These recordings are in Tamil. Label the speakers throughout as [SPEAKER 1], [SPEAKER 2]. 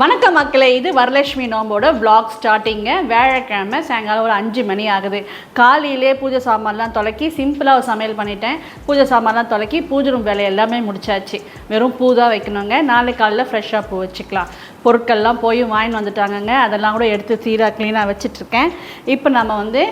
[SPEAKER 1] வணக்கம் மக்களே இது வரலட்சுமி நோம்போட vlog ஸ்டார்டிங்க வியாழக்கிழமை சாயங்காலம் ஒரு அஞ்சு மணி ஆகுது. காலையிலே பூஜை சாமான்லாம் தொலைக்கி சிம்பிளாக சமையல் பண்ணிட்டேன். பூஜை சாமான்லாம் தொலைக்கி பூஜை ரூம் வேலை எல்லாமே முடிச்சாச்சு. வெறும் பூ தான் வைக்கணுங்க. நாளை காலையில் ஃப்ரெஷ்ஷாக பூ வச்சுக்கலாம். பொருட்கள்லாம் போய் வாங்கின்னு வந்துட்டாங்கங்க. அதெல்லாம் கூட எடுத்து சீராக க்ளீனாக வச்சிட்ருக்கேன் இப்போ நம்ம வந்து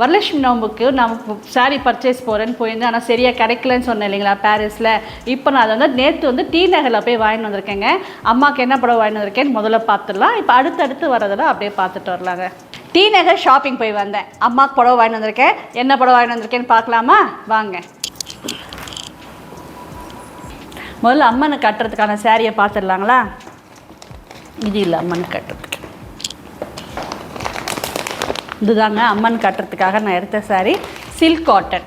[SPEAKER 1] வரலட்சுமி நோம்புக்கு நான் சாரீ பர்ச்சேஸ் போகிறேன்னு போயிருந்தேன். ஆனால் சரியாக கிடைக்கலன்னு சொன்னேன் இல்லைங்களா பாரிஸில் இப்போ நான் அதை வந்து நேற்று வந்து டி நகரில் போய் வாங்கிட்டு வந்திருக்கேங்க. அம்மாவுக்கு என்ன படம் வாங்கிட்டு வந்திருக்கேன்னு முதல்ல பார்த்துடலாம். இப்போ அடுத்தடுத்து வரதெல்லாம் அப்படியே பார்த்துட்டு வரலாங்க. டி நகர் ஷாப்பிங் போய் வந்தேன். அம்மாவுக்கு புடவை வாங்கிட்டு வந்திருக்கேன். என்ன படம் வாங்கிட்டு வந்திருக்கேன்னு பார்க்கலாமா? வாங்க. முதல்ல அம்மனை கட்டுறதுக்கான சேரீயை பார்த்துடலாங்களா? இது இல்லை அம்மனை கட்டுறதுக்கு. இதுதாங்க அம்மன் கட்டுறதுக்காக நான் எடுத்த சாரீ சில்க் காட்டன்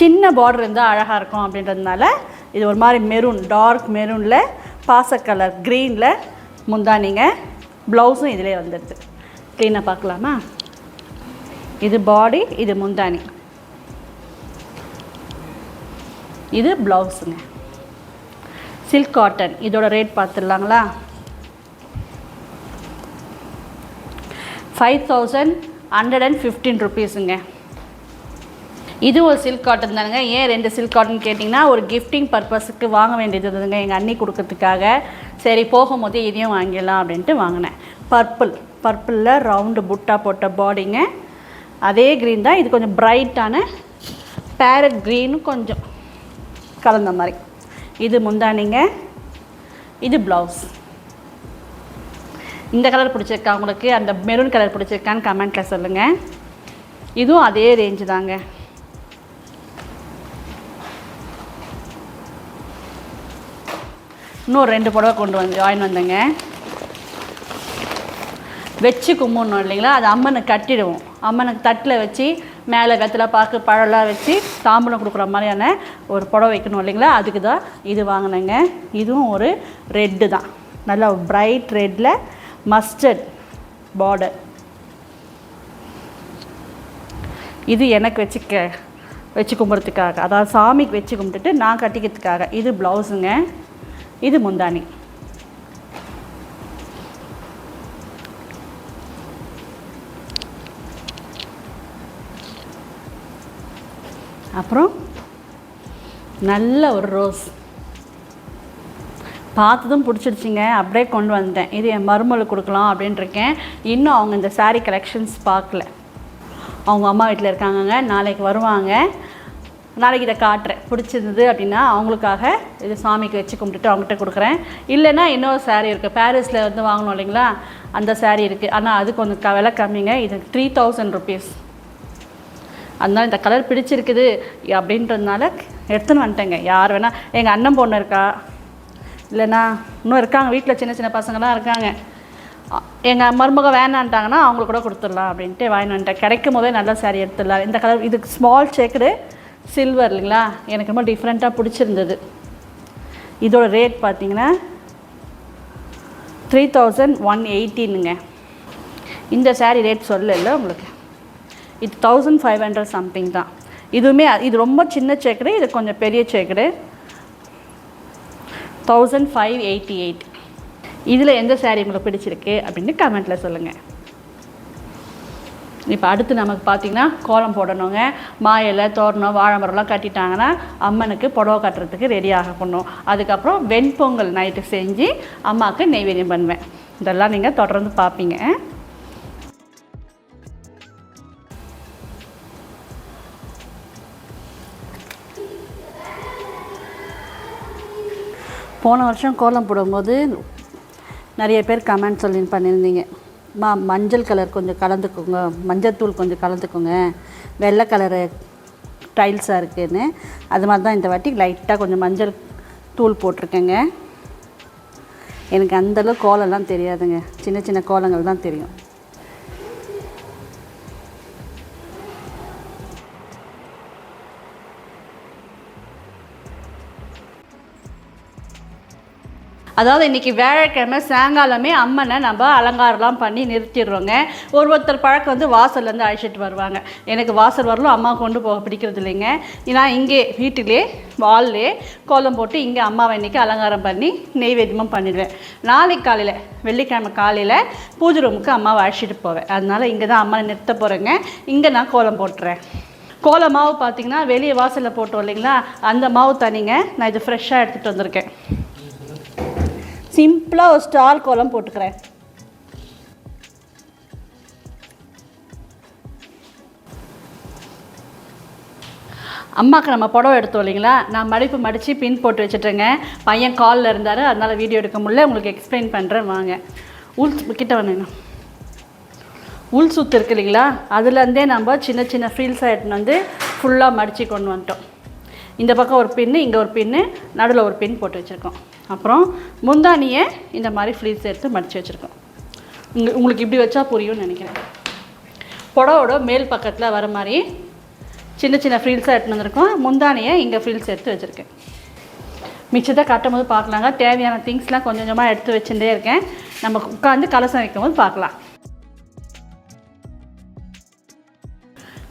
[SPEAKER 1] சின்ன பார்டர் இருந்தால் அழகாக இருக்கும் அப்படின்றதுனால இது ஒரு மாதிரி மெரூன் டார்க் மெரூனில் பாச கலர் க்ரீனில் முந்தானிங்க ப்ளவுஸும் இதிலே வந்துடுது. க்ளீனாக பார்க்கலாமா? இது பாடி இது முந்தானி. இது ப்ளவுஸுங்க சில்க் காட்டன் இதோட rate பார்த்துடலாங்களா? Five thousand hundred and fifteen ருபீஸுங்க இது ஒரு சில்க் காட்டன் தானுங்க. ஏன் ரெண்டு சில்க் காட்டன் கேட்டிங்கன்னா ஒரு கிஃப்டிங் பர்பஸுக்கு வாங்க வேண்டியது இருந்ததுங்க எங்கள் அண்ணி கொடுக்கறதுக்காக. சரி போகும்போது இதையும் வாங்கிடலாம் அப்படின்ட்டு வாங்கினேன். பர்பிள் பர்பிளில் ரவுண்டு புட்டா போட்ட பாடிங்க அதே க்ரீன் தான். இது கொஞ்சம் பிரைட்டான பேரட் க்ரீனும் கொஞ்சம் கலந்த மாதிரி. இது முந்தானிங்க. இது ப்ளவுஸ் இந்த கலர் பிடிச்சிருக்கா? உங்களுக்கு அந்த மெரூன் கலர் பிடிச்சிருக்கான்னு கமெண்ட்டில் சொல்லுங்கள் இதுவும் அதே ரேஞ்சு தாங்க. இன்னும் ரெண்டு புடவை கொண்டு வந்து ஜாயின் வந்தேங்க வச்சு கும்பிடணும் இல்லைங்களா? அது அம்மனுக்கு கட்டிடுவோம். அம்மனுக்கு தட்டில் வச்சு மேலே வெத்தலை பாக்கு பழம்லாம் வச்சு தாம்பூலம் கொடுக்குற மாதிரியான ஒரு புடவை வைக்கணும் இல்லைங்களா? அதுக்கு தான் இது வாங்கினேங்க. இதுவும் ஒரு ரெட்டு தான். நல்லா பிரைட் ரெட்டில் மஸ்டர்ட் பார்டர் இது எனக்கு வச்சுக்க வச்சு கும்பிட்றதுக்காக அதாவது சாமிக்கு வச்சு கும்பிட்டுட்டு நான் கட்டிக்கிறதுக்காக. இது ப்ளவுஸுங்க. இது முந்தானி அப்புறம் நல்ல ஒரு ரோஸ். பார்த்ததும் பிடிச்சிருச்சிங்க. அப்படியே கொண்டு வந்துட்டேன். இது என் மருமலுக்கு கொடுக்கலாம் அப்படின்ட்டுருக்கேன் இன்னும் அவங்க இந்த சாரீ கலெக்ஷன்ஸ் பார்க்கல. அவங்க அம்மா வீட்டில் இருக்காங்கங்க. நாளைக்கு வருவாங்க. நாளைக்கு இதை காட்டுறேன். பிடிச்சிருந்தது அப்படின்னா அவங்களுக்காக இது சாமிக்கு வச்சு கும்பிட்டுட்டு அவங்ககிட்ட கொடுக்குறேன். இல்லைன்னா இன்னொரு சாரீ இருக்குது பாரிஸில் வந்து வாங்கணும் இல்லைங்களா? அந்த சாரீ இருக்குது ஆனால் அது கொஞ்சம் க விலை கம்மிங்க. இது த்ரீ தௌசண்ட் ருபீஸ் அதனால் இந்த கலர் பிடிச்சிருக்குது அப்படின்றதுனால எடுத்துன்னு வந்துட்டேங்க. யார் வேணால் எங்கள் அண்ணன் பொண்ணு இருக்கா? இல்லைண்ணா இன்னும் இருக்காங்க வீட்டில் சின்ன சின்ன பசங்களாம் இருக்காங்க. எங்கள் மருமக வேணான்ட்டாங்கன்னா அவங்களுக்கு கூட கொடுத்துடலாம் அப்படின்ட்டு வாங்கிட்டு வந்துட்டேன். கிடைக்கும் போதே நல்ல saree எடுத்துடலாம். இந்த கலர் இதுக்கு ஸ்மால் செக்குடு சில்வர் இல்லைங்களா? எனக்கு ரொம்ப டிஃப்ரெண்ட்டாக பிடிச்சிருந்தது. இதோட ரேட் பார்த்தீங்கன்னா த்ரீ தௌசண்ட் ஒன் எயிட்டீனுங்க இந்த saree ரேட் சொல்லல உங்களுக்கு. இது தௌசண்ட் ஃபைவ் ஹண்ட்ரட் சம்திங் தான். இதுவுமே இது ரொம்ப சின்ன சேக்கடு இது கொஞ்சம் பெரிய checked thousand five eighty eight இதில் எந்த சேரீ உங்களுக்கு பிடிச்சிருக்கு அப்படின்னு கமெண்ட்டில் சொல்லுங்கள் இப்போ அடுத்து நமக்கு பார்த்தீங்கன்னா கோலம் போடணுங்க. மா தோரணம் வாழை மரம்லாம் கட்டிட்டாங்கன்னா அம்மனுக்கு புடவை கட்டுறதுக்கு ரெடி ஆகணும் அதுக்கப்புறம் வெண்பொங்கல் நைட்டு செஞ்சு அம்மாவுக்கு நெய்வேத்தியம் பண்ணுவேன். இதெல்லாம் நீங்கள் தொடர்ந்து பார்ப்பீங்க. போன வருஷம் கோலம் போடும்போது நிறைய பேர் கமெண்ட் சொல்லி பண்ணியிருந்தீங்க. மா மஞ்சள் கலர் கொஞ்சம் கலந்துக்கோங்க. மஞ்சத்தூள் கொஞ்சம் கலந்துக்கோங்க. வெள்ளை கலரு டைல்ஸாக இருக்குன்னு. அது மாதிரி தான் இந்த வாட்டி லைட்டாக கொஞ்சம் மஞ்சள் தூள் போட்டிருக்கேங்க. எனக்கு அந்தளவு கோலம்லாம் தெரியாதுங்க. சின்ன சின்ன கோலங்கள் தான் தெரியும். அதாவது இன்றைக்கி வியாழக்கிழமை சாயங்காலமே அம்மனை நம்ம அலங்காரம்லாம் பண்ணி நிறுத்திடுறோங்க. ஒரு ஒருத்தர் பழக்கம் வந்து வாசல்லேருந்து அழைச்சிட்டு வருவாங்க. எனக்கு வாசல் வரலும் அம்மா கொண்டு போக பிடிக்கிறது இல்லைங்க. நான் இங்கே வீட்டிலே வால்லே கோலம் போட்டு இங்கே அம்மாவை இன்றைக்கி அலங்காரம் பண்ணி நெய்வேத்தியமும் பண்ணிடுவேன். நாளைக்கு காலையில் வெள்ளிக்கிழமை காலையில் பூஜை ரூமுக்கு அம்மாவை அழைச்சிட்டு போவேன். அதனால் இங்கே தான் அம்மா நிறுத்த போகிறேங்க இங்கே நான் கோலம் போட்டுறேன். கோல மாவு பார்த்தீங்கன்னா வெளியே வாசலில் போட்டோம் இல்லைங்களா? அந்த மாவு தனிங்க. நான் இது ஃப்ரெஷ்ஷாக எடுத்துகிட்டு வந்திருக்கேன். சிம்பிளாக ஒரு ஸ்டார் கோலம் போட்டுக்கிறேன். அம்மாவுக்கு நம்ம புடவை எடுத்தோம் இல்லைங்களா? நான் மடிப்பு மடித்து பின் போட்டு வச்சுட்டேங்க பையன் காலில் இருந்தார் அதனால் வீடியோ எடுக்க முடியல. உங்களுக்கு எக்ஸ்பிளைன் பண்ணுறேன் வாங்க. உள் கிட்ட வந்தேங்க உள் சுத்து இருக்கு இல்லைங்களா? அதுலேருந்தே நம்ம சின்ன சின்ன ஃப்ரீல்ஸாக எடுத்துன்னு வந்து ஃபுல்லாக மடித்து கொண்டு வந்துட்டோம். இந்த பக்கம் ஒரு பின்னு இங்கே ஒரு பின்னு நடுவில் ஒரு பின் போட்டு வச்சுருக்கோம். அப்புறம் முந்தானியை இந்த மாதிரி ஃப்ளீட்ஸ் எடுத்து மடித்து வச்சுருக்கோம். உங்கள் உங்களுக்கு இப்படி வச்சா புரியும்னு நினைக்கிறேன். புடவோட மேல் பக்கத்தில் வர மாதிரி சின்ன சின்ன ஃப்ரீல்ஸாக எடுத்துன்னு வந்திருக்கோம். முந்தானியை இங்கே ஃப்ரீல்ஸ் எடுத்து வச்சுருக்கேன். மிச்சத்தை கட்டும் போது பார்க்கலாங்க. தேவையான திங்ஸ்லாம் கொஞ்சம் கொஞ்சமாக எடுத்து வச்சுட்டே இருக்கேன். நம்ம உட்காந்து கலசம் வைக்கும் போது பார்க்கலாம்.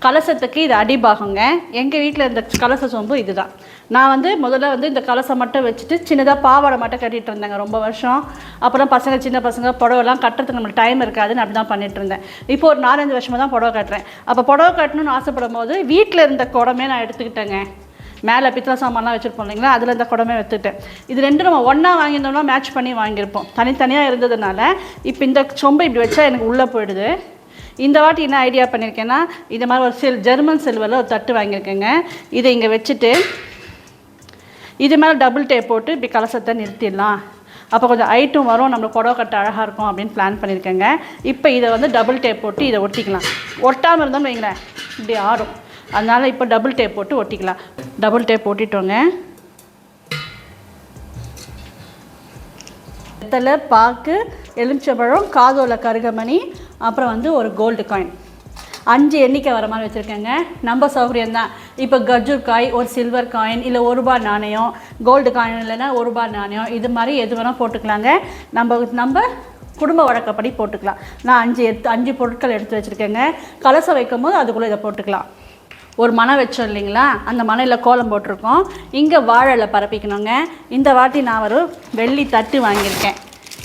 [SPEAKER 1] கலசத்துக்கு இது அடிபாகங்க எங்கள் வீட்டில் இருந்த கலச சொம்பு இதுதான். நான் வந்து முதல்ல வந்து இந்த கலசம் மட்டும் வச்சுட்டு சின்னதாக பாவாடை மட்டும் கட்டிகிட்டு இருந்தேங்க ரொம்ப வருஷம். அப்புறம் பசங்க சின்ன பசங்க புடவைலாம் கட்டுறதுக்கு நம்மளுக்கு டைம் இருக்காதுன்னு அப்படி தான் பண்ணிட்டு இருந்தேன். இப்போ ஒரு நாலஞ்சு வருஷமாக தான் புடவை கட்டுறேன். அப்போ புடவை கட்டணும்னு ஆசைப்படும் போது வீட்டில் இருந்த குடமே நான் எடுத்துக்கிட்டேங்க. மேலே பித்தளை சாமான்லாம் வச்சுருப்போம் இல்லைங்களா அதில் இந்த குடமே எடுத்துக்கிட்டேன் இது ரெண்டும் நம்ம ஒன்றா வாங்கியிருந்தோம்னா மேட்ச் பண்ணி வாங்கியிருப்போம். தனித்தனியாக இருந்ததுனால இப்போ இந்த சொம்பை இப்படி வச்சா எனக்கு உள்ளே போயிடுது. இந்த வாட்டி என்ன ஐடியா பண்ணியிருக்கேன்னா இந்த மாதிரி ஒரு செல் ஜெர்மன் செல்வரில் ஒரு தட்டு வாங்கியிருக்கேங்க. இதை இங்கே வச்சுட்டு இது மேலே டபுள் டேப் போட்டு இப்படி கலசத்தை நிறுத்திடலாம். அப்போ கொஞ்சம் ஐட்டும் வரும் நம்மளுக்கு புடவை கட்ட அழகாக இருக்கும் அப்படின்னு பிளான் பண்ணியிருக்கேங்க. இப்போ இதை வந்து டபுள் டேப் போட்டு இதை ஒட்டிக்கலாம். ஒட்டாமல் இருந்தோம்னு வைங்களேன் இப்படி ஆடும் அதனால் இப்போ டபுள் டேப் போட்டு ஒட்டிக்கலாம். டபுள் டேப் ஒட்டிட்டோங்க வெத்தலை பாக்கு எலுமிச்சம்பழம் காதோல கருகமணி அப்புறம் வந்து ஒரு கோல்டு காயின் அஞ்சு எண்ணிக்கை வர மாதிரி வச்சுருக்கேங்க. நம்ம சௌகரியம் தான் இப்போ கஜூர் காய் ஒரு சில்வர் காயின் இல்லை ஒரு ரூபாய் நாணயம் கோல்டு காயின் இல்லைன்னா ஒரு ரூபாய் நாணயம் இது மாதிரி எது வேணால் போட்டுக்கலாங்க. நம்ம நம்ம குடும்ப வழக்கப்படி போட்டுக்கலாம். நான் அஞ்சு எடுத்து அஞ்சு பொருட்கள் எடுத்து வச்சுருக்கேங்க. கலசம் வைக்கும் போது அதுக்குள்ளே இதை போட்டுக்கலாம். ஒரு மனை வச்சோம் இல்லைங்களா? அந்த மனையில் கோலம் போட்டிருக்கோம். இங்கே வாழலை பரப்பிக்கணுங்க. இந்த வாட்டி நான் ஒரு வெள்ளி தட்டு வாங்கியிருக்கேன்.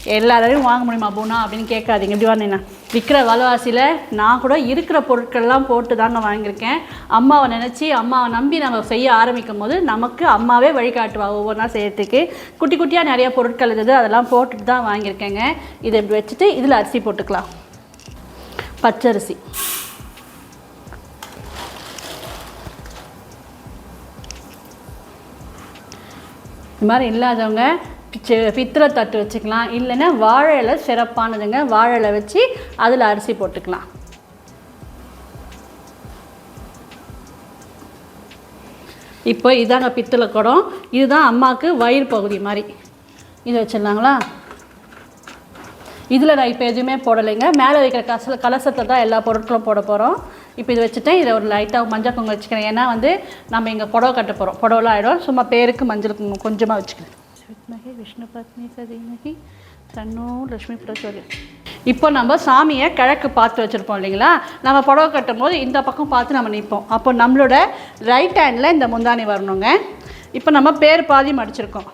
[SPEAKER 1] எல்லாரையும் வாங்க முடியுமா பூனா? அப்படின்னு கேட்காதீங்க. இப்படி வாங்கினேன் விற்கிற விலைவாசியில் நான் கூட இருக்கிற பொருட்கள்லாம் போட்டு தாங்க வாங்கியிருக்கேன். அம்மாவை நினச்சி அம்மாவை நம்பி நம்ம செய்ய ஆரம்பிக்கும் போது நமக்கு அம்மாவே வழிகாட்டுவா ஒவ்வொன்றா செய்யறதுக்கு. குட்டி குட்டியாக நிறைய பொருட்கள் இருந்தது அதெல்லாம் போட்டுட்டு தான் வாங்கியிருக்கேங்க. இதை இப்படி வச்சுட்டு இதில் அரிசி போட்டுக்கலாம். பச்சரிசி. இது மாதிரி இல்லாதவங்க பிச்சை- பித்தளை தட்டு வச்சுக்கலாம். இல்லைன்னா வாழை இலை சிறப்பானதுங்க. வாழை இலை வச்சு அதில் அரிசி போட்டுக்கலாம். இப்போ இதாங்க பித்தளை குடம். இதுதான் அம்மாவுக்கு வயிறு பகுதி மாதிரி. இதை வச்சிடலாங்களா? இதில் நான் இப்போ எதுவுமே போடலைங்க. மேலே வைக்கிற கச கலசத்தை தான் எல்லா பொருட்களும் போட போகிறோம் இப்போ இது வச்சுட்டேன். இதை ஒரு லைட்டாக மஞ்சள் குங்குமம் வச்சுக்கிறேன். ஏன்னா வந்து நம்ம இங்கே புடவை கட்ட போகிறோம் புடவெலாம் ஆகிடும் சும்மா பேருக்கு மஞ்சள் குங்குமம் கொஞ்சமாக வச்சுக்கிறேன். வித்மகி விஷ்ணு பத்னி சதீமகி தன்னோ லக்ஷ்மி பிரச்சோதி இப்போ நம்ம சாமியை கிழக்கு பார்த்து வச்சுருப்போம் இல்லைங்களா? நம்ம புடவை கட்டும் போது இந்த பக்கம் பார்த்து நம்ம நிற்போம். அப்போ நம்மளோட ரைட் ஹேண்டில் இந்த முந்தானி வரணுங்க. இப்போ நம்ம பேர் பாதி மடிச்சிருக்கோம்.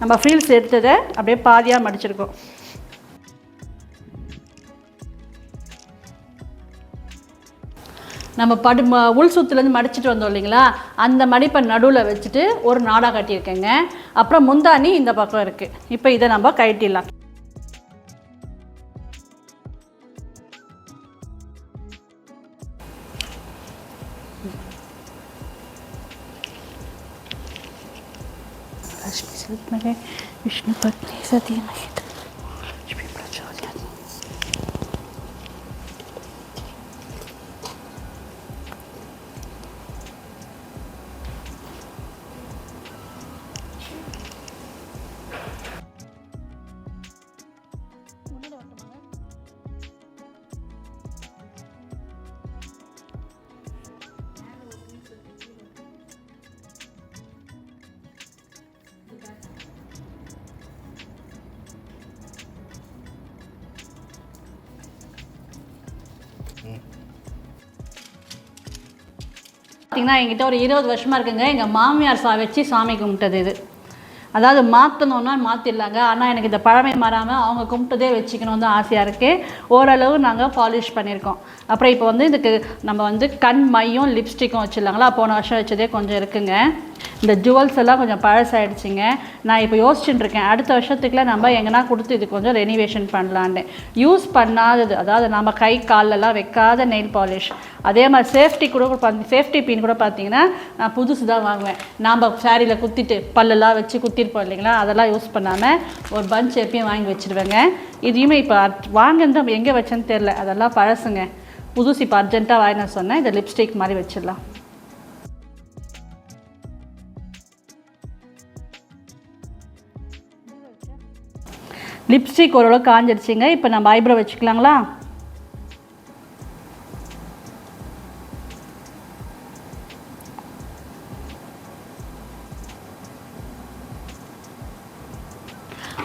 [SPEAKER 1] நம்ம ஃபீல்ஸ் எடுத்ததை அப்படியே பாதியாக மடிச்சிருக்கோம். நம்ம படு ம உள் சுத்துலேருந்து மடிச்சிட்டு வந்தோம் இல்லைங்களா? அந்த மடிப்பை நடுவில் வச்சுட்டு ஒரு நாடாக கட்டியிருக்கேங்க. அப்புறம் முந்தானி இந்த பக்கம் இருக்குது இப்போ இதை நம்ம கழட்டிடலாம். விஷ்ணு பத்னி சதீமகி பார்த்தீங்கன்னா என்கிட்ட ஒரு இருபது வருஷமாக இருக்குங்க. எங்கள் மாமியார் சா வச்சு சாமி கும்பிட்டது இது. அதாவது மாற்றணுன்னா மாற்றிடலாங்க ஆனால் எனக்கு இந்த பழமை மாறாமல் அவங்க கும்பிட்டதே வச்சுக்கணும் தான் ஆசையாக இருக்குது ஓரளவு நாங்கள் பாலிஷ் பண்ணியிருக்கோம். அப்புறம் இப்போ வந்து இதுக்கு நம்ம வந்து கண் மையும் லிப்ஸ்டிக்கும் வச்சிடலாங்களா? போன வருஷம் வச்சதே கொஞ்சம் இருக்குங்க. இந்த ஜுவல்ஸ் எல்லாம் கொஞ்சம் பழசாயிடுச்சுங்க. நான் இப்போ யோசிச்சுட்டு இருக்கேன் அடுத்த வருஷத்துக்குள்ள நம்ம எங்கன்னா கொடுத்து இது கொஞ்சம் ரெனிவேஷன் பண்ணலான்னு யூஸ் பண்ணாதது அதாவது நம்ம கை காலெல்லாம் வைக்காத நெயில் பாலிஷ் அதே மாதிரி சேஃப்டி கூட பார்த்து சேஃப்டி பின் கூட பார்த்தீங்கன்னா நான் புதுசு தான் வாங்குவேன். நாம் சாரியில் குத்திட்டு பல்லெல்லாம் வச்சு குத்திருப்போம் இல்லைங்களா? அதெல்லாம் யூஸ் பண்ணாமல் ஒரு பஞ்ச் எப்பயும் வாங்கி வச்சுருவேங்க. இதையுமே இப்போ வாங்கினது எங்கே வச்சேன்னு தெரில அதெல்லாம் பழசுங்க. புதுசு இப்போ அர்ஜென்ட்டாக வாங்கின சொன்னேன். இந்த லிப்ஸ்டிக் மாதிரி வச்சிடலாம். லிப்ஸ்டிக் ஓரளவு காஞ்சிடுச்சிங்க இப்போ நம்ம ஐப்ரோ வச்சுக்கலாங்களா?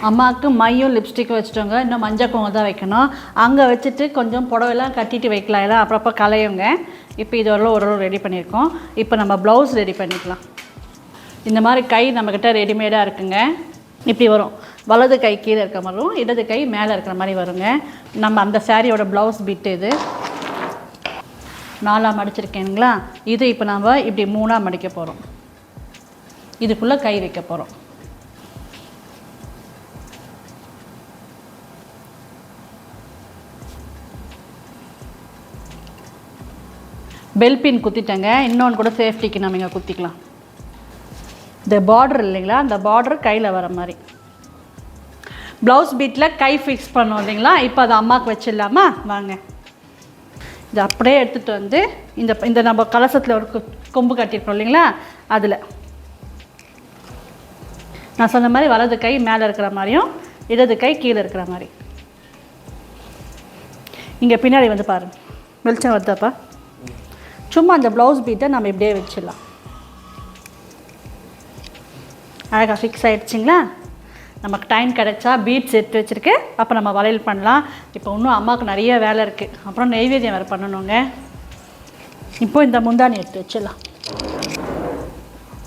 [SPEAKER 1] அம்மாவுக்கு மையும் லிப்ஸ்டிக்கும் வச்சுட்டோங்க. இன்னும் மஞ்சள் குங்குமம் தான் வைக்கணும். அங்கே வச்சுட்டு கொஞ்சம் புடவைலாம் கட்டிட்டு வைக்கலாம். ஏன்னா அப்பப்போ கலையுங்க இப்போ இது ஒரு ஒரு ரெடி பண்ணியிருக்கோம். இப்போ நம்ம ப்ளவுஸ் ரெடி பண்ணிக்கலாம். இந்த மாதிரி கை நம்மக்கிட்ட ரெடிமேடாக இருக்குங்க. இப்படி வரும். வலது கை கீழே இருக்க மாதிரி வரும் இடது கை மேலே இருக்கிற மாதிரி வருங்க. நம்ம அந்த சாரியோட ப்ளவுஸ் பிட்டு இது. நாலாக மடிச்சிருக்கேனுங்களா இது இப்போ நம்ம இப்படி மூணாக மடிக்க போகிறோம் இதுக்குள்ளே கை வைக்க போகிறோம் பெல் பின் குத்திட்டேங்க. இன்னொன்று கூட சேஃப்டிக்கு நம்ம இங்கே குத்திக்கலாம். இந்த பார்டர் இல்லைங்களா? அந்த பார்டர் கையில் வர மாதிரி. ப்ளவுஸ் பீட்டில் கை ஃபிக்ஸ் பண்ணோம் இல்லைங்களா? இப்போ அது அம்மாவுக்கு வச்சிடலாமா? வாங்க. இது அப்படியே எடுத்துகிட்டு வந்து இந்த இந்த நம்ம கலசத்தில் ஒரு கொ- கொம்பு கட்டியிருக்கோம் இல்லைங்களா? அதில். நான் சொன்ன மாதிரி வலது கை மேலே இருக்கிற மாதிரியும் இடது கை கீழே இருக்கிற மாதிரி. இங்கே பின்னாடி வந்து பாருங்க. வெளிச்சம் வருதாப்பா? சும்மா அந்த ப்ளவுஸ் பீட்டை நம்ம இப்படியே வச்சிடலாம். அழகாக ஃபிக்ஸ் ஆகிடுச்சிங்களா நமக்கு டைம் கிடைச்சா பீட்ஸ் எடுத்து வச்சுருக்கு. அப்போ நம்ம வளையல் பண்ணலாம். இப்போ இன்னும் அம்மாவுக்கு நிறைய வேலை இருக்குது அப்புறம் நெய்வேதியம் வேறு பண்ணணுங்க. இப்போ இந்த முந்தானி எடுத்து வச்சிடலாம்.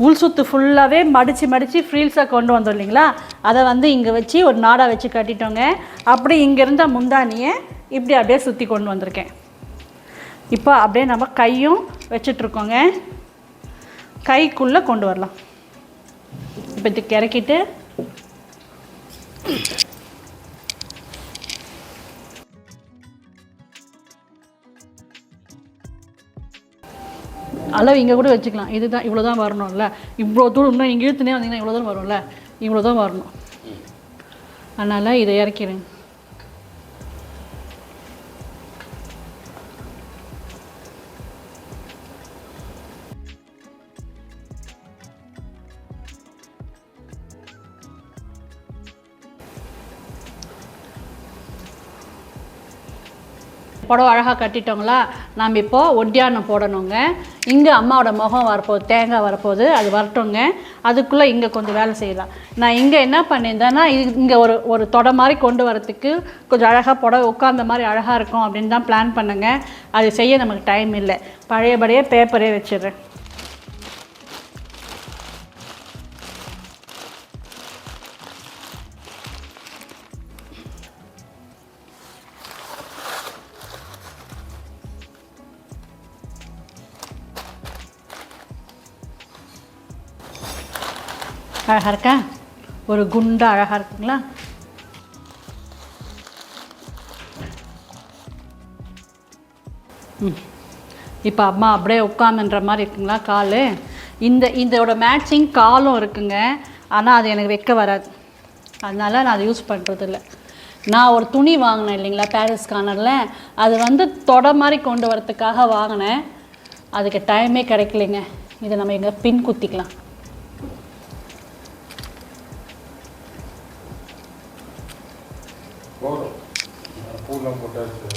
[SPEAKER 1] உள் சுத்து ஃபுல்லாகவே மடித்து மடித்து ஃப்ரீல்ஸாக கொண்டு வந்தோம் இல்லைங்களா? அதை வந்து இங்கே வச்சு ஒரு நாடாக வச்சு கட்டிட்டோங்க. அப்படி இங்கே இருந்த முந்தானியை இப்படி அப்படியே சுற்றி கொண்டு வந்திருக்கேன். இப்போ அப்படியே நம்ம கையும் வச்சிட்ருக்கோங்க கைக்குள்ளே கொண்டு வரலாம். இப்போ இது இறக்கிட்டு அளவு இங்கே கூட வச்சுக்கலாம். இதுதான் இவ்வளோ தான் வரணும்ல. இவ்வளோ தூரம் இன்னும் இங்கே இழுத்துனே வந்தீங்கன்னா இவ்வளோ தூரம் வரும்ல. இவ்வளோ தான் வரணும். அதனால் இதை இறக்கிடுங்க. புடவை அழகாக கட்டிட்டோங்களா? நாம் இப்போது ஒட்டியானம் போடணுங்க. இங்கே அம்மாவோட முகம் வரப்போகுது தேங்காய் வரப்போகுது அது வரட்டுங்க. அதுக்குள்ளே இங்கே கொஞ்சம் வேலை செய்யலாம். நான் இங்கே என்ன பண்ணியிருந்தேன்னா இங்கே ஒரு ஒரு தொடை மாதிரி கொண்டு வரத்துக்கு கொஞ்சம் அழகாக புடவை உட்காந்த மாதிரி அழகாக இருக்கும் அப்படின்னு தான் பிளான் பண்ணுங்க. அது செய்ய நமக்கு டைம் இல்லை. பழையபடியே பேப்பரே வச்சிடுறேன். அழகாக இருக்கா? ஒரு குண்டாக அழகாக இருக்குங்களா? ம். இப்போ அம்மா அப்படியே உட்காந்துன்ற மாதிரி இருக்குங்களா கால்? இந்த இதோட மேட்சிங் காலும் இருக்குங்க. ஆனால் அது எனக்கு வைக்க வராது. அதனால் நான் அதை யூஸ் பண்ணுறதில்ல நான் ஒரு துணி வாங்கினேன் இல்லைங்களா பேரிஸ் கார்னரில் அது வந்து தொடை மாதிரி கொண்டு வரத்துக்காக வாங்கினேன். அதுக்கு டைமே கிடைக்கலைங்க. இதை நம்ம எங்கே பின் குத்திக்கலாம்.
[SPEAKER 2] போதும் பூலாம் போட்டாச்சு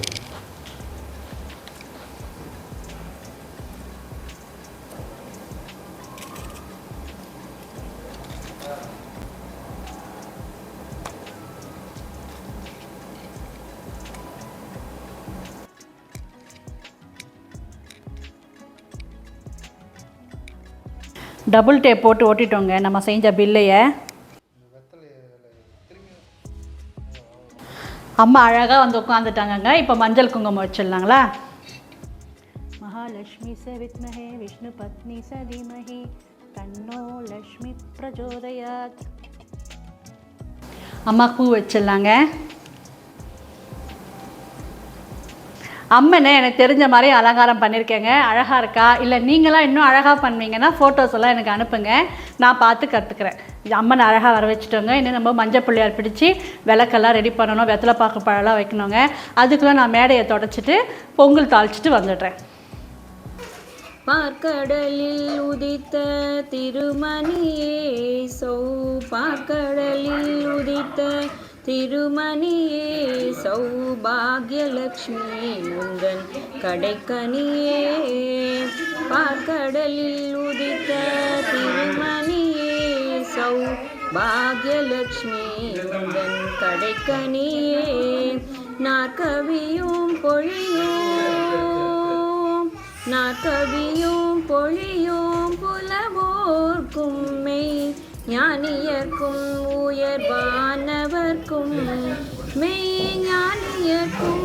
[SPEAKER 1] டபுள் டேப் போட்டு ஓட்டிட்டோங்க. நம்ம செஞ்ச பில்லையை அம்மா அழகாக வந்து உட்காந்துட்டாங்கங்க இப்போ மஞ்சள் குங்குமம் வச்சிடலாங்களா? மகாலட்சுமி ச வித்மஹே விஷ்ணு பத்னி ச தீமஹி தன்னோ லக்ஷ்மி பிரஜோதயாத். அம்மா பூ வச்சிடலாங்க. அம்மனை எனக்கு தெரிஞ்ச மாதிரி அலங்காரம் பண்ணியிருக்கேங்க அழகாக இருக்கா? இல்லை நீங்களாம் இன்னும் அழகாக பண்ணுவீங்கன்னா ஃபோட்டோஸ் எல்லாம் எனக்கு அனுப்புங்க. நான் பார்த்து கற்றுக்குறேன் அம்மனை அழகாக வர வச்சுட்டோங்க இன்னும் நம்ம மஞ்சள் பிள்ளையார் பிடிச்சி விளக்கெல்லாம் ரெடி பண்ணணும். வெத்தலை பாக்கு பழம்லாம் வைக்கணுங்க. அதுக்குள்ளே நான் மேடையை தொடச்சிட்டு பொங்கல் தாளிச்சிட்டு வந்துடுறேன்.
[SPEAKER 3] பாக்கடலில் உதித்த திருமணியே சௌ பாக்கடலில் உதித்த திருமணியே சௌபாகியலக்ஷ்மியே முந்தன் கடைக்கனியே. பார்க்கடலில் உதித்த திருமணியே சௌபாகியலக்ஷ்மியே முந்தன் கடைக்கனியே. நாற்கவியும் பொழியும் நாற்கவியும் பொழியும் புலவோர்க்கும் மெய் ஞானியர்க்கும் உயர்வா மெய் ஞானியர்க்கும்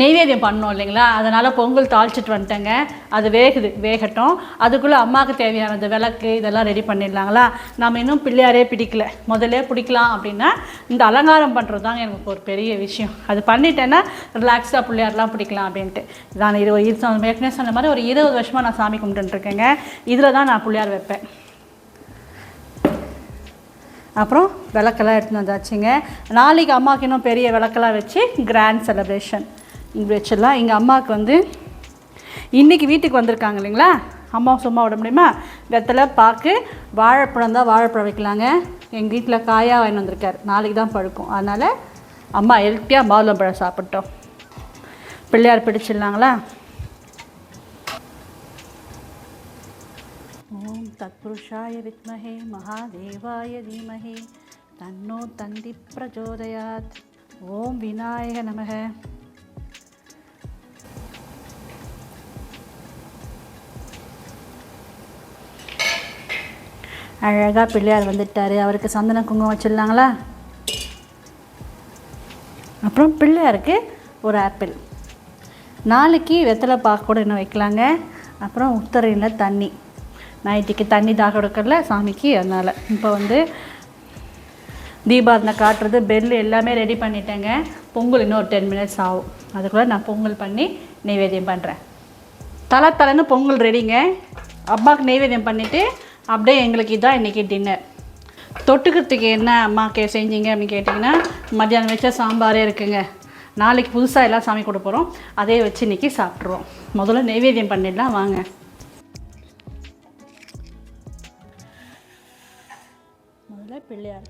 [SPEAKER 1] நெய்வேத்தியம் பண்ணோம் இல்லைங்களா? அதனால் பொங்கல் தாளிச்சிட்டு வந்துட்டேங்க. அது வேகுது வேகட்டும். அதுக்குள்ளே அம்மாவுக்கு தேவையானது விளக்கு இதெல்லாம் ரெடி பண்ணிடலாங்களா? நம்ம இன்னும் பிள்ளையாரே பிடிக்கல. முதல்ல பிடிக்கலாம் அப்படின்னா இந்த அலங்காரம் பண்ணுறது தாங்க எனக்கு ஒரு பெரிய விஷயம். அது பண்ணிட்டேன்னா ரிலாக்ஸாக பிள்ளையாரெலாம் பிடிக்கலாம் அப்படின்ட்டு. நான் இருபது இது ஏற்கனவே சொன்ன மாதிரி ஒரு இருபது வருஷமாக நான் சாமி கும்பிட்டுருக்கேங்க இதில் தான் நான் பிள்ளையார் வைப்பேன். அப்புறம் விளக்கெல்லாம் எடுத்துன்னு வந்தாச்சுங்க. நாளைக்கு அம்மாவுக்கு இன்னும் பெரிய விளக்கெல்லாம் வச்சு கிராண்ட் செலப்ரேஷன் இப்படி வச்சிடலாம் எங்கள் அம்மாவுக்கு வந்து இன்றைக்கி வீட்டுக்கு வந்திருக்காங்க இல்லைங்களா? அம்மா சும்மா விட முடியுமா? வெத்தலை பாக்கு வாழைப்பழம் தான் வாழைப்பழம் வைக்கலாங்க. எங்கள் வீட்டில் காயாக வாங்கி வந்திருக்காரு. நாளைக்கு தான் பழுக்கும். அதனால் அம்மா ஹெல்த்தியாக மாதுளம்பழம் சாப்பிட்டோம். பிள்ளையார் பிடிச்சிடலாங்களா? ஓம் தத்புருஷாய வித்மஹே மகாதேவாய தீமஹி தன்னோ தந்தி பிரச்சோதயாத் ஓம் விநாயக நமக. அழகாக பிள்ளையார் வந்துட்டார். அவருக்கு சந்தன குங்குமம் வச்சிடலாங்களா அப்புறம் பிள்ளையாருக்கு ஒரு ஆப்பிள். நாளைக்கு வெத்தலை பாக்கு கூட இன்னும் வைக்கலாங்க. அப்புறம் உத்தரையில் தண்ணி. நைட்டுக்கு தண்ணி தாக எடுக்கல சாமிக்கு அதனால். இப்போ வந்து தீபாவளி காட்டுறது பெல் எல்லாமே ரெடி பண்ணிட்டேங்க. பொங்கல் இன்னும் ஒரு டென் மினிட்ஸ் ஆகும். அதுக்குள்ளே நான் பொங்கல் பண்ணி நெய்வேத்தியம் பண்ணுறேன் தலை தலைன்னு பொங்கல் ரெடிங்க அப்பாவுக்கு நெய்வேத்தியம் பண்ணிவிட்டு அப்படியே எங்களுக்கு இதான் இன்றைக்கி டின்னர் தொட்டுக்கிறதுக்கு என்ன அம்மா கே செஞ்சீங்க அப்படின்னு கேட்டிங்கன்னா மத்தியானம் வச்ச சாம்பாரே இருக்குங்க. நாளைக்கு புதுசாக எல்லாம் சாமி கொடுக்க போகிறோம் அதே வச்சு இன்றைக்கி சாப்பிட்ருவோம் முதல்ல நெய்வேத்தியம் பண்ணிடலாம் வாங்க. முதல்ல பிள்ளையார்.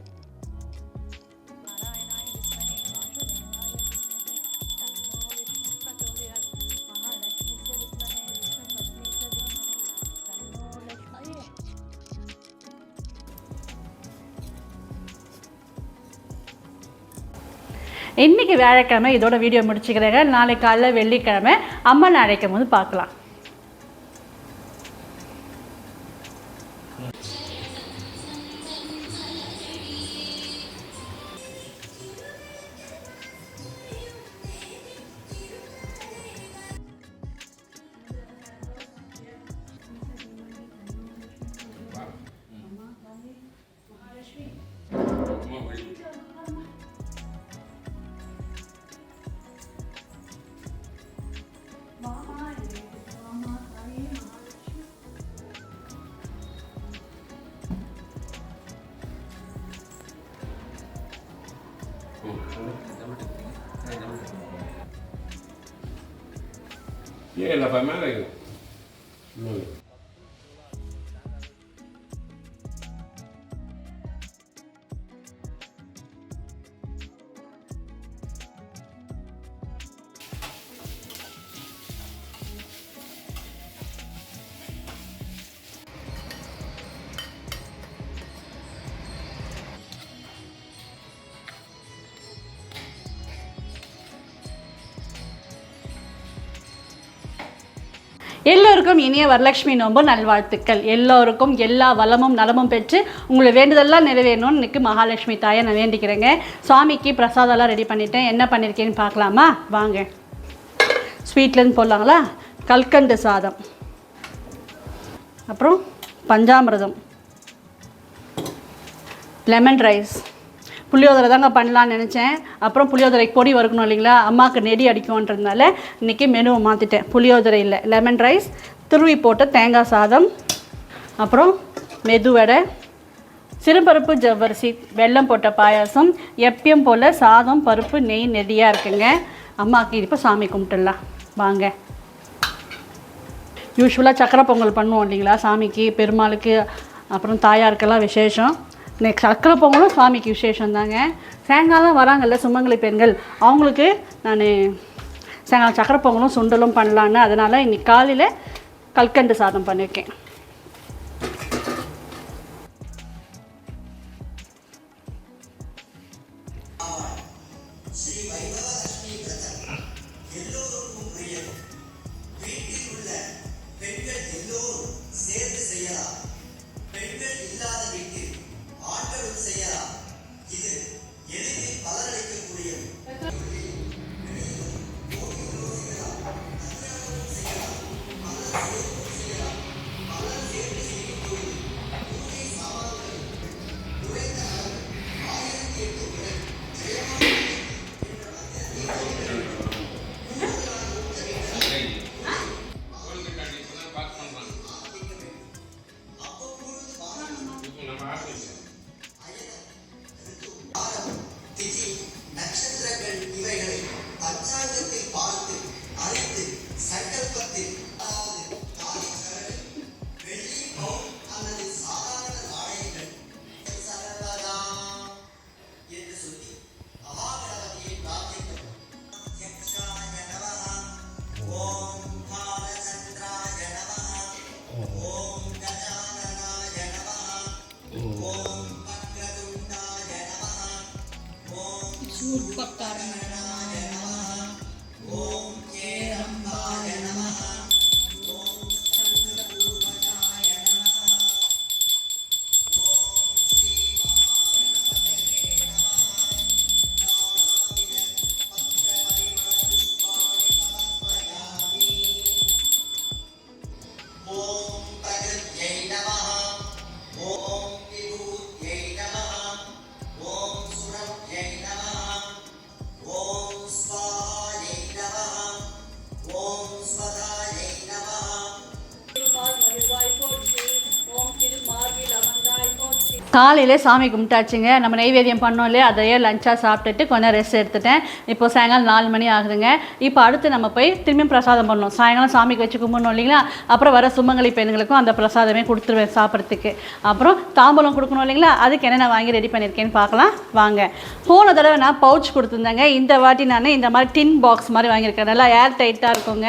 [SPEAKER 1] இன்னைக்கு வியாழக்கிழமை இதோட வீடியோ முடிச்சுக்கிறேங்க. நாளைக்கு காலைல வெள்ளிக்கிழமை அம்மன் அழைக்கும் போது பார்க்கலாம்.
[SPEAKER 2] Yeah, and if
[SPEAKER 1] எல்லோருக்கும் இனிய வரலட்சுமி நோன்பு நல்வாழ்த்துக்கள். எல்லோருக்கும் எல்லா வளமும் நலமும் பெற்று உங்களை வேண்டுதெல்லாம் நிறைவேறணும்னு இன்னைக்கு மகாலட்சுமி தாயை நான் வேண்டிக்கிறேங்க. சுவாமிக்கு பிரசாதெல்லாம் ரெடி பண்ணிட்டேன். என்ன பண்ணியிருக்கேன்னு பார்க்கலாமா? வாங்க. ஸ்வீட்லேருந்து போடலாங்களா? கல்கண்டு சாதம். அப்புறம் பஞ்சாமிரதம். Lemon rice. புளியோதரை தாங்க பண்ணலான்னு நினச்சேன். அப்புறம் புளியோதரைக்கு பொடி வறுக்கணும் இல்லைங்களா? அம்மாவுக்கு நெடி அடிக்கும்ன்றதுனால இன்றைக்கி மெனுவை மாற்றிட்டேன் புளியோதரை இல்லை. லெமன் ரைஸ் துருவி போட்ட தேங்காய் சாதம் அப்புறம் மெதுவடை சிறுபருப்பு ஜவ்வரிசி வெல்லம் போட்ட பாயாசம் எப்பயும் போல் சாதம் பருப்பு நெய் நெடியாக இருக்குங்க. அம்மாவுக்கு இப்போ சாமி கும்பிட்டுடலாம். வாங்க. யூஸ்வலாக சக்கரை பொங்கல் பண்ணுவோம் இல்லைங்களா சாமிக்கு பெருமாளுக்கு அப்புறம் தாயாருக்கெல்லாம் விசேஷம். நெக்ஸ்ட் சக்கரை பொங்கலும் சாமிக்கு விசேஷம் தாங்க சாயங்காலம் வராங்கல்ல சுமங்கலி பெண்கள். அவங்களுக்கு நான் சாயங்காலம் சக்கரை பொங்கலும் சுண்டலும் பண்ணலான்னு அதனால் இன்றைக்கி காலையில் கல்கண்டு சாதம் பண்ணியிருக்கேன் காலையில் சாமி கும்பிட்டாச்சுங்க. நம்ம நைவேத்தியம் பண்ணோம் இல்லையா? அதையே லஞ்சாக சாப்பிட்டுட்டு கொஞ்சம் ரெஸ்ட் எடுத்துட்டேன். இப்போ சாயங்காலம் நாலு மணி ஆகுதுங்க. இப்போ அடுத்து நம்ம போய் திரும்பியும் பிரசாதம் பண்ணணும். சாயங்காலம் சாமிக்கு வச்சு கும்பிடணும் இல்லைங்களா? அப்புறம் வர சுமங்கலி பெண்களுக்கும் அந்த பிரசாதமே கொடுத்துருவேன் சாப்பிட்றதுக்கு. அப்புறம் தாம்பலம் கொடுக்கணும் இல்லைங்களா? அதுக்கு என்னென்ன வாங்கி ரெடி பண்ணியிருக்கேன்னு பார்க்கலாம். வாங்க. போன தடவை நான் பவுச் கொடுத்துருந்தேங்க. இந்த வாட்டி நான் இந்த மாதிரி டின் பாக்ஸ் மாதிரி வாங்கியிருக்கேன். நல்லா ஏர் டைட்டாக இருக்குங்க.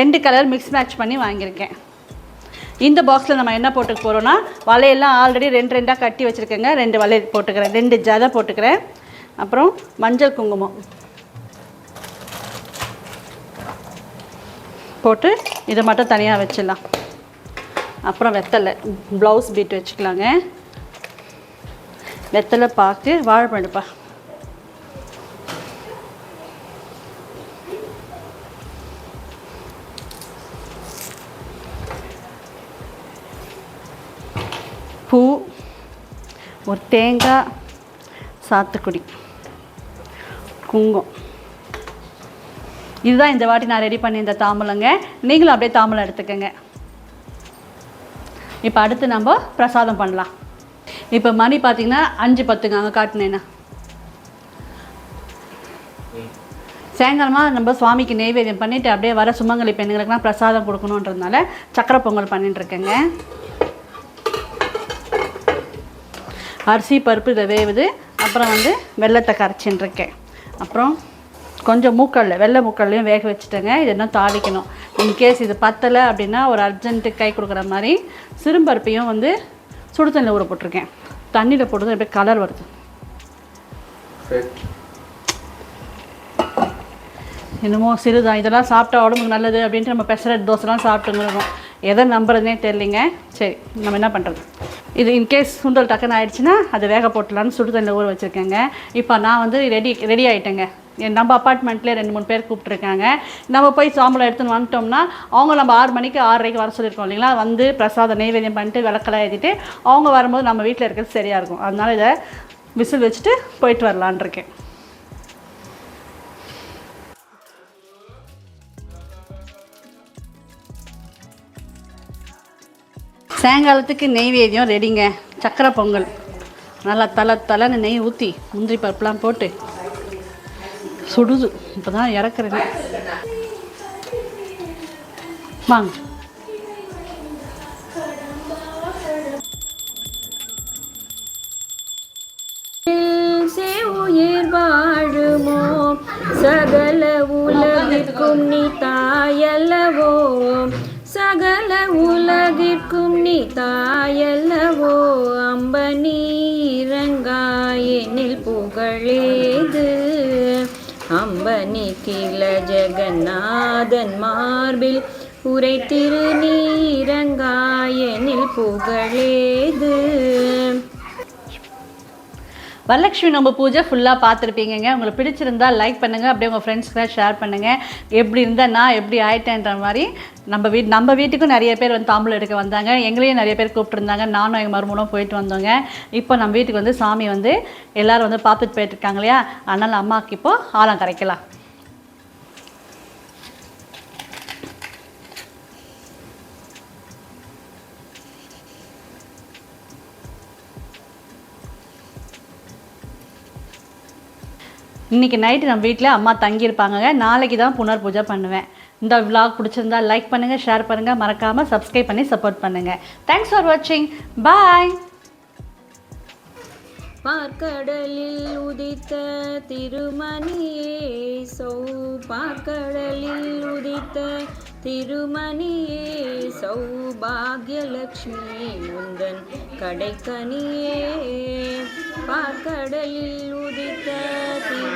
[SPEAKER 1] ரெண்டு கலர் மிக்ஸ் மேட்ச் பண்ணி வாங்கியிருக்கேன். இந்த பாக்ஸில் நம்ம என்ன போட்டுக்க போகிறோன்னா வலையெல்லாம் ஆல்ரெடி ரெண்டு ரெண்டாக கட்டி வச்சுருக்கேங்க. ரெண்டு வலை போட்டுக்கிறேன். ரெண்டு ஜதை போட்டுக்கிறேன். அப்புறம் மஞ்சள் குங்குமம். போட்டு இதை மட்டும் தனியாக வச்சிடலாம். அப்புறம் வெத்தலை. ப்ளவுஸ் பீட் வச்சுக்கலாங்க. வெத்தலை பாக்கு வாழைப்பழப்பா பூ ஒரு தேங்காய் சாத்துக்குடி குங்கம் இதுதான் இந்த வாட்டி நான் ரெடி பண்ணியிருந்த தாம்பூலங்க நீங்களும் அப்படியே தாம்பூலம் எடுத்துக்கோங்க. இப்போ அடுத்து நம்ம பிரசாதம் பண்ணலாம். இப்போ மணி பார்த்தீங்கன்னா அஞ்சு பத்துங்க அங்கே காட்டினேன்னா சாயங்காலமாக நம்ம சுவாமிக்கு நெய்வேதியம் பண்ணிவிட்டு அப்படியே வர சுமங்கலி பெண்களுக்கெல்லாம் பிரசாதம் கொடுக்கணுன்றதுனால சக்கரை பொங்கல் பண்ணிட்டுருக்கேங்க இருக்கேங்க அரிசி பருப்பு இதில் வேவுது அப்புறம் வந்து வெள்ளத்தை கரைச்சின்னு இருக்கேன் அப்புறம் கொஞ்சம் மூக்கல்ல வெள்ளை மூக்கல்லையும் வேக வச்சுட்டேங்க. இது இன்னும் தாளிக்கணும். இன்கேஸ் இது பத்தலை அப்படின்னா ஒரு அர்ஜென்ட்டு கை கொடுக்குற மாதிரி சிறும்பருப்பையும் வந்து சுடு தண்ணியில் ஊற போட்டிருக்கேன். தண்ணியில் போட்டு அப்படியே கலர் வருது. என்னமோ சிறுதான் இதெல்லாம் சாப்பிட்டா உடம்புக்கு நல்லது அப்படின்ட்டு நம்ம பெசரட் தோசைலாம் சாப்பிட்டுங்கிறோம். எதை நம்புறதுனே தெரியலிங்க. சரி நம்ம என்ன பண்ணுறது இது இன்கேஸ் சுண்டல் டக்குன்னு ஆயிடுச்சுன்னா அதை வேக போட்டலான்னு சுடு தண்ணியில் ஊற வச்சுருக்கேங்க. இப்போ நான் வந்து ரெடி ரெடி ஆகிட்டேங்க என் நம்ம அப்பார்ட்மெண்ட்லேயே ரெண்டு மூணு பேர் கூப்பிட்ருக்காங்க நம்ம போய் சாம்பலை எடுத்துன்னு வந்துட்டோம்னா அவங்க நம்ம ஆறு மணிக்கு ஆறரைக்கு வர சொல்லியிருக்கோம் இல்லைங்களா? வந்து பிரசாதம் நெய்வேதியம் பண்ணிட்டு விளக்கெல்லாம் ஏற்றிட்டு அவங்க வரும்போது நம்ம வீட்டில் இருக்கிறது சரியாக இருக்கும். அதனால இதை விசில் வச்சுட்டு போயிட்டு வரலான் இருக்கேன். சாயங்காலத்துக்கு நெய்வேத்தியம் ரெடிங்க. சக்கரை பொங்கல். நல்லா தலை தலைன்னு நெய் ஊற்றி முந்திரி பருப்புலாம் போட்டு சுடுது. இப்போ தான் இறக்குறேன். வாங்க.
[SPEAKER 3] வாழுமோ சகல உலகிற்கும் நீ தாயல்லவோ? சகல உலகிற்கும் நீ தாயல்லவோ? அம்ப நீரங்காயெனில் புகழேது. அம்பனி கிள ஜெகநாதன் மார்பில் உரை திருநீரங்காயனில் புகழேது.
[SPEAKER 1] வரலட்சுமி நம்ம பூஜை ஃபுல்லாக பார்த்துருப்பீங்கங்க. உங்களுக்கு பிடிச்சிருந்தா லைக் பண்ணுங்கள் அப்படியே உங்கள் ஃப்ரெண்ட்ஸ்க்கெலாம் ஷேர் பண்ணுங்கள் எப்படி இருந்தால் நான் எப்படி ஆயிட்டேன்ற மாதிரி நம்ம வீட் நம்ம வீட்டுக்கும் நிறைய பேர் வந்து தாம்பூலம் எடுக்க வந்தாங்க. எங்களையும் நிறைய பேர் கூப்பிட்டுருந்தாங்க. நானும் எங்கள் மருமனும் போயிட்டு வந்தோங்க. இப்போ நம்ம வீட்டுக்கு வந்து சாமி வந்து எல்லோரும் வந்து பார்த்துட்டு போயிட்டுருக்காங்க இல்லையா? அதனால் அம்மாவுக்கு இப்போது ஆழம் கரைக்கலாம். இன்றைக்கி நைட்டு நம்ம வீட்டில் அம்மா தங்கியிருப்பாங்கங்க. நாளைக்கு தான் புனர் பூஜை பண்ணுவேன். இந்த விலாக் பிடிச்சிருந்தா லைக் பண்ணுங்கள் ஷேர் பண்ணுங்கள் மறக்காமல் சப்ஸ்கிரைப் பண்ணி சப்போர்ட் பண்ணுங்கள் தேங்க்ஸ் ஃபார் வாட்சிங் பாய்
[SPEAKER 3] பார்க்கடலில் உதித்த திருமணியே சௌ பார்க்கடலில் உதித்த திருமணியே சௌபாகியலக்ஷ்மி முந்தன் கடைக்கனியே. பார்க்கடலில் உதித்த திரு